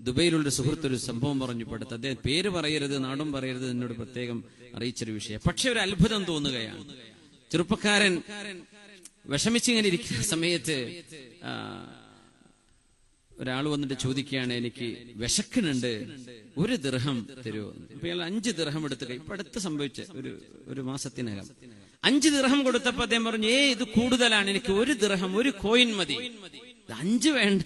ദുബൈയിലുള്ള സുഹൃത്ത് ഒരു സംഭവം പറഞ്ഞു പെടുത്ത് അദ്ദേഹം പേര് പറയരുത് നാടും പറയരുത് എന്നോട് പ്രത്യേകം അറിയിച്ചൊരു വിഷയം. പക്ഷെ ഒരു അത്ഭുതം തോന്നുകയാണ്. ചെറുപ്പക്കാരൻ വിഷമിച്ചിങ്ങനെ ഇരിക്കുന്ന സമയത്ത് ഒരാൾ വന്നിട്ട് ചോദിക്കുകയാണ് എനിക്ക് വിശക്കുന്നുണ്ട്. ഒരു ദൃഹം തരുമോ അപ്പൊ ഇയാൾ അഞ്ച് ദൃഹം എടുത്ത് ഇപ്പൊ അടുത്ത് സംഭവിച്ച ഒരു ഒരു മാസത്തിനകം. അഞ്ച് ദൃഹം കൊടുത്തപ്പോ അദ്ദേഹം പറഞ്ഞു ഏ ഇത് കൂടുതലാണ്. എനിക്ക് ഒരു ദൃഹം ഒരു കോയിൻ മതി. അഞ്ച് വേണ്ട.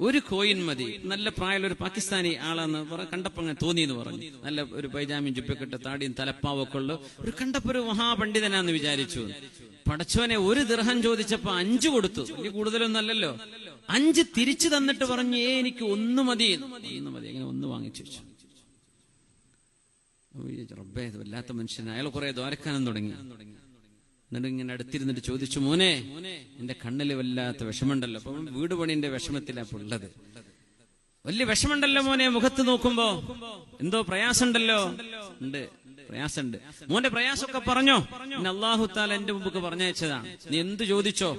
ഒരു കോയിൻ മതി. നല്ല പ്രായമുള്ള ഒരു പാകിസ്ഥാനി ആളാന്ന് കണ്ടപ്പോ അങ്ങനെ തോന്നി എന്ന് പറഞ്ഞു. നല്ല ഒരു പൈജാമിയും ചുപ്പിക്കെട്ട് താടിയും തലപ്പാവൊക്കെ ഉള്ള. ഒരു കണ്ടപ്പോ ഒരു മഹാപണ്ഡിതനാന്ന് വിചാരിച്ചു. പടച്ചോനെ ഒരു ദൃഹം ചോദിച്ചപ്പോ അഞ്ച് കൊടുത്തു. വലിയ കൂടുതലൊന്നും അല്ലല്ലോ. അഞ്ച് തിരിച്ചു തന്നിട്ട് പറഞ്ഞു ഏ എനിക്ക് ഒന്ന് മതി. ഒന്ന് മതി അങ്ങനെ ഒന്ന് വാങ്ങിച്ചു വെച്ചു. റബ്ബേ വല്ലാത്ത മനുഷ്യൻ അയാൾ കുറെ ദ്വാരക്കാനം തുടങ്ങി. എന്നിട്ട് ഇങ്ങനെ അടുത്തിരുന്നിട്ട് ചോദിച്ചു മോനെ എന്റെ കണ്ണിൽ വല്ലാത്ത വിഷമുണ്ടല്ലോ അപ്പൊ വീട് പണിന്റെ വിഷമത്തിലാ ഉള്ളത്. വലിയ വിഷമുണ്ടല്ലോ മോനെ മുഖത്ത് നോക്കുമ്പോ. എന്തോ പ്രയാസമുണ്ടല്ലോ. ഉണ്ട് പ്രയാസമുണ്ട്. മോന്റെ പ്രയാസമൊക്കെ പറഞ്ഞോ. പിന്നെ അള്ളാഹു താല എന്റെ മുമ്പ് പറഞ്ഞയച്ചതാണ് നീ എന്ത് ചോദിച്ചോ?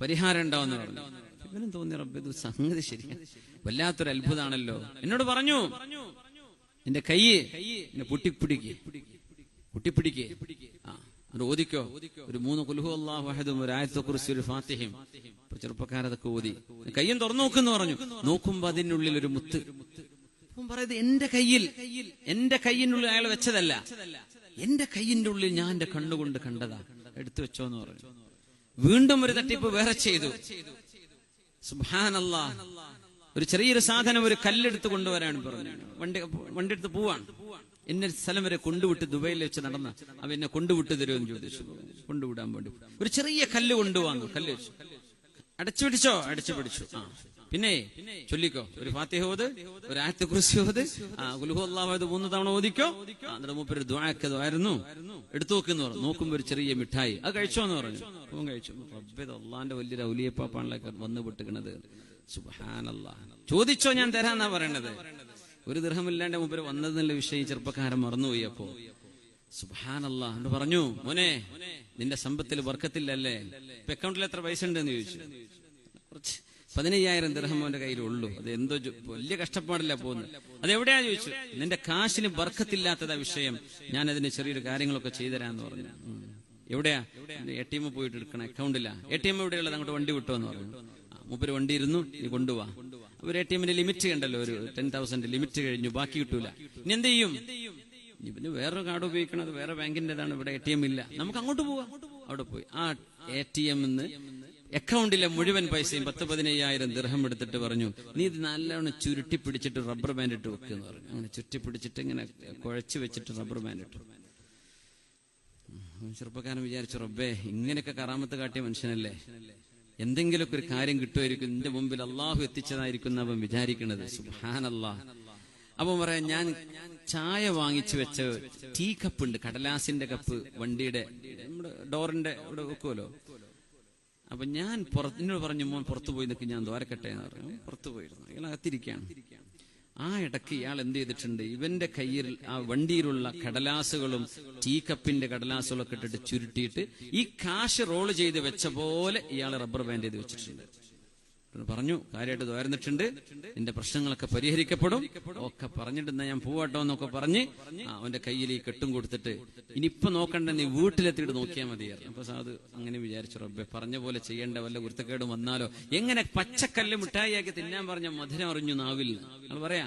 പരിഹാരം ഉണ്ടാവെന്ന് പറഞ്ഞു. ഇവനും തോന്നി റബ്ബ് സംഗതി ശരിയാണ് വല്ലാത്തൊരു അത്ഭുതമാണല്ലോ എന്നോട് പറഞ്ഞു. എന്റെ കൈ എന്നെ പൊട്ടിപ്പിടിക്കുക പൊട്ടിപ്പിടിക്ക്. അത് ഓദിക്കോ ഒരു മൂന്ന് കുലുഹു അള്ളാഹു അഹദും ഒരു ആയത്തെ കുറിച്ച് ഒരു ഫാത്തിഹയും. ഇപ്പൊ ചെറുപ്പക്കാരതൊക്കെ ഓതി. കയ്യും തുറന്നു നോക്കുന്നു പറഞ്ഞു. നോക്കുമ്പോ അതിനുള്ളിൽ ഒരു മുത്ത്. അപ്പം പറയുന്നത് എന്റെ കയ്യിൽ എന്റെ കയ്യിനുള്ളിൽ അയാൾ വെച്ചതല്ല. എന്റെ കയ്യിന്റെ ഉള്ളിൽ ഞാൻ എന്റെ കണ്ണുകൊണ്ട് കണ്ടതാ. എടുത്തു വെച്ചോ എന്ന് പറഞ്ഞു. വീണ്ടും ഒരു തട്ടിപ്പ് വേറെ ചെയ്തു. സുബാനല്ലാ ഒരു ചെറിയൊരു സാധനം ഒരു കല്ലെടുത്ത് കൊണ്ടുവരാൻ പറഞ്ഞു. വണ്ടി വണ്ടി എടുത്ത് പോവാണ്. എന്നെ സ്ഥലം വരെ കൊണ്ടുവിട്ട് ദുബൈയിൽ വെച്ച് നടന്ന അവ എന്നെ കൊണ്ടുവിട്ട് തരുമെന്ന് ചോദിച്ചു. കൊണ്ടുവിടാൻ വേണ്ടി. ഒരു ചെറിയ കല്ല് കൊണ്ടുവന്നു. കല്ല് വെച്ചു. അടച്ചു പിടിച്ചോ? അടച്ചു പിടിച്ചു. ആ. പിന്നെ ചൊല്ലിക്കോ? ഒരു ഫാത്തിഹ ഓത് ഒരു ആയത്തെ കുറിച്ച് ആ ഗുലുഹു മൂന്ന് തവണ ഓദിക്കോ എന്നിട്ട് മൂപ്പര് ദ്വാക്കതായിരുന്നു എടുത്തു നോക്കുന്നു പറഞ്ഞു. നോക്കുമ്പോ ഒരു ചെറിയ മിഠായി. അത് കഴിച്ചോ എന്ന് പറഞ്ഞു. അവൻ കഴിച്ചു. അള്ളാന്റെ വലിയൊരു ഔലിയപ്പാപ്പാണല്ലോ വന്നു പൊട്ടുകണത് സുബാനല്ലാ ചോദിച്ചോ ഞാൻ തരാന്നാ പറയണത്? ഒരു ദൃഹമില്ലാണ്ട് മുമ്പ് വന്നതെന്നുള്ള വിഷയം ചെറുപ്പക്കാരൻ മറന്നുപോയി അപ്പോ. സുഹാനല്ല എന്ന് പറഞ്ഞു മോനെ നിന്റെ സമ്പത്തിൽ വർക്കത്തില്ലല്ലേ? ഇപ്പൊ അക്കൗണ്ടിൽ എത്ര പൈസ ഉണ്ടെന്ന് ചോദിച്ചു. കുറച്ച് പതിനയ്യായിരം ദൃഹം അവന്റെ കയ്യിലുള്ളൂ. അത് എന്തോ വലിയ കഷ്ടപ്പാടില്ല പോകുന്നത് അത് എവിടെയാ ചോദിച്ചു. നിന്റെ കാശിന് വർക്കത്തില്ലാത്തതാ വിഷയം. ഞാൻ അതിന് ചെറിയൊരു കാര്യങ്ങളൊക്കെ ചെയ്തുതരാന്ന് പറഞ്ഞു. എവിടെയാ? എ ടി എം പോയിട്ട് എടുക്കണം അക്കൗണ്ടില്ല എ ടി എം എവിടെയുള്ളത്? അങ്ങോട്ട് വണ്ടി വിട്ടോ എന്ന് പറഞ്ഞു. മൂപ്പര് വണ്ടി ഇരുന്നു നീ കൊണ്ടുപോവാ ഒരു എ ടി എമ്മിന്റെ ലിമിറ്റ് ഉണ്ടല്ലോ ഒരു ടെൻ തൗസൻഡ് ലിമിറ്റ് കഴിഞ്ഞു ബാക്കി കിട്ടൂല. ഇനി എന്ത് ചെയ്യും? പിന്നെ വേറൊരു കാർഡ് ഉപയോഗിക്കണത് വേറെ ബാങ്കിന്റേതാണ് ഇവിടെ എ ടി എം ഇല്ല. നമുക്ക് അങ്ങോട്ട് പോവാം. അവിടെ പോയി. ആ എ ടി എമ്മിന്ന് അക്കൗണ്ടിലെ മുഴുവൻ പൈസയും പത്ത് പതിനയ്യായിരം ദിർഹം എടുത്തിട്ട് പറഞ്ഞു നീ ഇത് നല്ലവണ്ണം ചുരുട്ടി പിടിച്ചിട്ട് റബ്ബർ ബാൻഡ് ഇട്ട് വെക്കുന്നു പറഞ്ഞു. അങ്ങനെ ചുരുട്ടി പിടിച്ചിട്ട് ഇങ്ങനെ കുഴച്ച് വെച്ചിട്ട് റബ്ബർ ബാൻഡ് ഇട്ടു. ചെറുപ്പക്കാരൻ വിചാരിച്ചു റബ്ബേ ഇങ്ങനെയൊക്കെ കറാമത്ത് കാട്ടിയ മനുഷ്യനല്ലേ? എന്തെങ്കിലുമൊക്കെ ഒരു കാര്യം കിട്ടുമായിരിക്കും. എന്റെ മുമ്പിൽ അള്ളാഹു എത്തിച്ചതായിരിക്കും അവൻ വിചാരിക്കുന്നത് സുഹാനല്ലാ അപ്പൊ പറയാം ഞാൻ ചായ വാങ്ങിച്ചു വെച്ച ടീ കപ്പ് ഉണ്ട് കടലാസിന്റെ കപ്പ് വണ്ടിയുടെ നമ്മുടെ ഡോറിന്റെ ഇവിടെ വെക്കുമല്ലോ. അപ്പൊ ഞാൻ പുറത്തിനോട് പറഞ്ഞു മോൻ പുറത്തു പോയി നിൽക്കും ഞാൻ ദ്വാരക്കട്ടെ എന്ന് പറഞ്ഞു. പുറത്തു പോയിരുന്നു. അയാൾ അകത്തിരിക്കുകയാണ്. ആ ഇടയ്ക്ക് ഇയാൾ എന്ത് ചെയ്തിട്ടുണ്ട്? ഇവന്റെ കയ്യിൽ ആ വണ്ടിയിലുള്ള കടലാസുകളും ടീ കപ്പിന്റെ കടലാസുകളൊക്കെ ഇട്ടിട്ട് ചുരുട്ടിയിട്ട് ഈ കാശ് റോൾ ചെയ്ത് വെച്ച പോലെ ഇയാൾ റബ്ബർ ബാൻഡ് ചെയ്ത് വെച്ചിട്ടുണ്ട്. പറഞ്ഞു. കാര്യമായിട്ട് ദ്വാരുന്നിട്ടുണ്ട് നിന്റെ പ്രശ്നങ്ങളൊക്കെ പരിഹരിക്കപ്പെടും. ഒക്കെ പറഞ്ഞിട്ട് ഞാൻ പോവാട്ടോ എന്നൊക്കെ പറഞ്ഞ് അവന്റെ കയ്യിൽ ഈ കെട്ടും കൊടുത്തിട്ട് ഇനിയിപ്പൊ നോക്കണ്ട നീ വീട്ടിലെത്തിയിട്ട് നോക്കിയാൽ മതിയായിരുന്നു അപ്പൊ സാധു അങ്ങനെ വിചാരിച്ചു റബ്ബെ. പറഞ്ഞ പോലെ ചെയ്യേണ്ട വല്ല കുരുത്തക്കേടും വന്നാലോ? എങ്ങനെ പച്ചക്കല്ല് മിഠായിയാക്കി തിന്നാൻ പറഞ്ഞ മധുരം അറിഞ്ഞു നാവിൽ? പറയാ.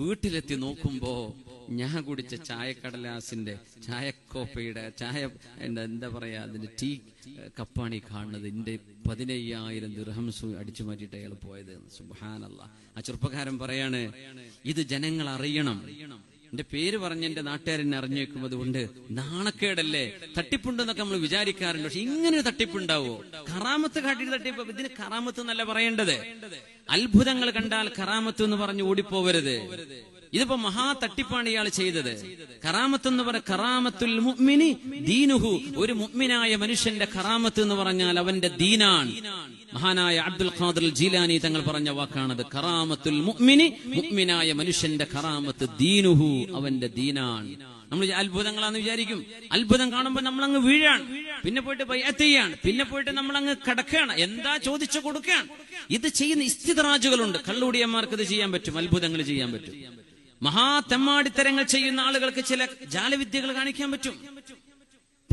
വീട്ടിലെത്തി നോക്കുമ്പോ ഞാൻ കുടിച്ച ചായക്കടലാസിന്റെ ചായക്കോപ്പയുടെ ചായ എന്താ എന്താ പറയാ അതിന്റെ ടീ കപ്പാണി കാണുന്നത്. എന്റെ പതിനയ്യായിരം ദിർഹംസു അടിച്ചു മാറ്റിയിട്ട് അയാൾ പോയത്. സുബാനല്ല ആ ചെറുപ്പക്കാരൻ പറയാണ് ഇത് ജനങ്ങൾ അറിയണം. എന്റെ പേര് പറഞ്ഞ എന്റെ നാട്ടുകാരനെ അറിഞ്ഞു വെക്കും അതുകൊണ്ട് നാണക്കേടല്ലേ? തട്ടിപ്പുണ്ടെന്നൊക്കെ നമ്മൾ വിചാരിക്കാറുണ്ട്. പക്ഷെ ഇങ്ങനെ തട്ടിപ്പുണ്ടാവോ? കറാമത്ത് കാട്ടിയിട്ട് തട്ടിപ്പ് ഇതിന് കറാമത്ത് എന്നല്ല പറയേണ്ടത്. അത്ഭുതങ്ങൾ കണ്ടാൽ കറാമത്ത് എന്ന് പറഞ്ഞ് ഓടിപ്പോവരുത്. ഇതിപ്പോ മഹാ തട്ടിപ്പാണ് ഇയാൾ ചെയ്തത്. കറാമത്ത് എന്ന് പറഞ്ഞ കറാമത്തുൽ മുഅ്മിനി ദീനുഹു. ഒരു മുഅ്മിനായ മനുഷ്യന്റെ കറാമത്ത് എന്ന് പറഞ്ഞാൽ അവന്റെ ദീനാണ്. മഹാനായ അബ്ദുൽ ഖാദിർ ജീലാനി തങ്ങൾ പറഞ്ഞ വാക്കാണത്. കറാമത്തുൽ മുഅ്മിനി മുഅ്മിനായ മനുഷ്യന്റെ കറാമത്ത് ദീനുഹു അവന്റെ ദീനാണ്. നമ്മൾ അത്ഭുതങ്ങളാന്ന് വിചാരിക്കും. അത്ഭുതം കാണുമ്പോൾ നമ്മൾ അങ്ങ് വീഴാണ്. പിന്നെ പോയിട്ട് ചെയ്യാണ്. പിന്നെ പോയിട്ട് നമ്മൾ അങ്ങ് കിടക്കുകയാണ്. എന്താ ചോദിച്ചു കൊടുക്കുകയാണ്? ഇത് ചെയ്യുന്ന ഇസ്തിതറാജുകളുണ്ട് കള്ളുടിയന്മാർക്ക് ഇത് ചെയ്യാൻ പറ്റും. അത്ഭുതങ്ങൾ ചെയ്യാൻ പറ്റും. മഹാതെമ്മാടിത്തരങ്ങൾ ചെയ്യുന്ന ആളുകൾക്ക് ചില ജാലവിദ്യകൾ കാണിക്കാൻ പറ്റും.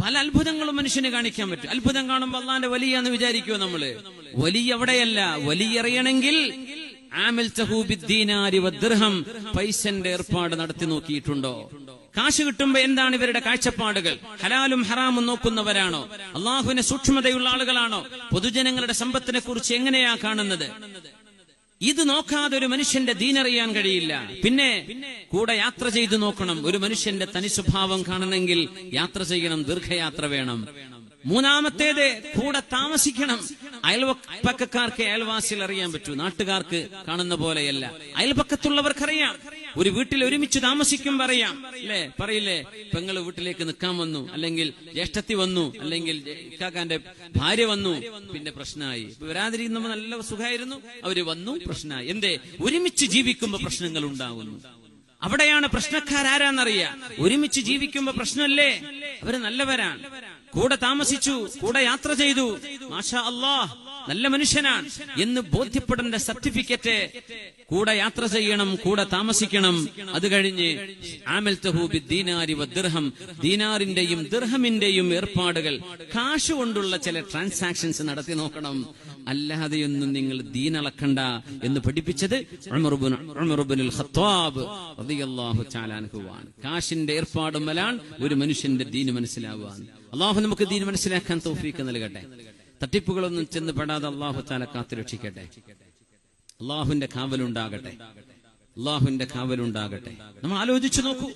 പല അത്ഭുതങ്ങളും മനുഷ്യന് കാണിക്കാൻ പറ്റും. അത്ഭുതം കാണുമ്പോൾ അള്ളാന്റെ വലിയ എന്ന് വിചാരിക്കുമോ നമ്മൾ? വലിയ എവിടെയല്ല വലിയ അറിയണമെങ്കിൽ ആമിൽ പൈസന്റെ ഏർപ്പാട് നടത്തി നോക്കിയിട്ടുണ്ടോ? കാശ് കിട്ടുമ്പോ എന്താണ് ഇവരുടെ കാഴ്ചപ്പാടുകൾ? ഹലാലും ഹറാമും നോക്കുന്നവരാണോ? അള്ളാഹുവിനെ സൂക്ഷ്മതയുള്ള ആളുകളാണോ? പൊതുജനങ്ങളുടെ സമ്പത്തിനെ കുറിച്ച് എങ്ങനെയാ കാണുന്നത്? ഇത് നോക്കാതെ ഒരു മനുഷ്യന്റെ ദീനറിയാൻ കഴിയില്ല. പിന്നെ കൂടെ യാത്ര ചെയ്ത് നോക്കണം. ഒരു മനുഷ്യന്റെ തനി സ്വഭാവം കാണണമെങ്കിൽ യാത്ര ചെയ്യണം ദീർഘയാത്ര വേണം. മൂന്നാമത്തേത് കൂടെ താമസിക്കണം. അയൽപക്കക്കാർക്ക് അയൽവാസികൾ അറിയാൻ പറ്റൂ. നാട്ടുകാർക്ക് കാണുന്ന പോലെയല്ല. അയൽപക്കത്തുള്ളവർക്കറിയാം. ഒരു വീട്ടിൽ ഒരുമിച്ച് താമസിക്കും പറയാം. അല്ലേ? പറയില്ലേ? പെങ്ങൾ വീട്ടിലേക്ക് നിൽക്കാൻ വന്നു അല്ലെങ്കിൽ ജ്യേഷ്ഠത്തി വന്നു അല്ലെങ്കിൽ ഇക്കാക്കാന്റെ ഭാര്യ വന്നു പിന്നെ പ്രശ്നമായി. ഇപ്പൊ വരാതിരിക്കുമ്പോ നല്ല സുഖമായിരുന്നു. അവർ വന്നു പ്രശ്നമായി. എന്തേ? ഒരുമിച്ച് ജീവിക്കുമ്പോ പ്രശ്നങ്ങൾ ഉണ്ടാകുന്നു അവിടെയാണ് പ്രശ്നക്കാരാരാന്നറിയാ. ഒരുമിച്ച് ജീവിക്കുമ്പോ പ്രശ്നമല്ലേ? അവർ നല്ലവരാണ്. കൂടെ താമസിച്ചു കൂടെ യാത്ര ചെയ്തു. മാഷാ അള്ളാഹ്. നല്ല മനുഷ്യനാണ് എന്ന് ബോധ്യപ്പെടേണ്ട സർട്ടിഫിക്കറ്റ് കൂടെ യാത്ര ചെയ്യണം കൂടെ താമസിക്കണം. അത് കഴിഞ്ഞ് ദീനാറിന്റെയും ദിർഹമിന്റെയും ഏർപ്പാടുകൾ കാശ് കൊണ്ടുള്ള ചില ട്രാൻസാക്ഷൻസ് നടത്തി നോക്കണം. അല്ലാതെയൊന്നും നിങ്ങൾ ദീനളക്കണ്ട എന്ന് പഠിപ്പിച്ചത് ഏർപ്പാടും ഖത്താബ് കാശിന്റെ ഏർപ്പാടുമലാണ് ഒരു മനുഷ്യന്റെ ദീന് മനസ്സിലാവാൻ അള്ളാഹു നമുക്ക് ദീന് മനസ്സിലാക്കാൻ തൗഫീക്ക് നൽകട്ടെ. തട്ടിപ്പുകളൊന്നും ചെന്ന് പെടാതെ അള്ളാഹു താല കാത്തുരക്ഷിക്കട്ടെ അള്ളാഹുവിന്റെ കാവലുണ്ടാകട്ടെ. അള്ളാഹുവിന്റെ കാവലുണ്ടാകട്ടെ. നമ്മൾ ആലോചിച്ചു നോക്കൂ.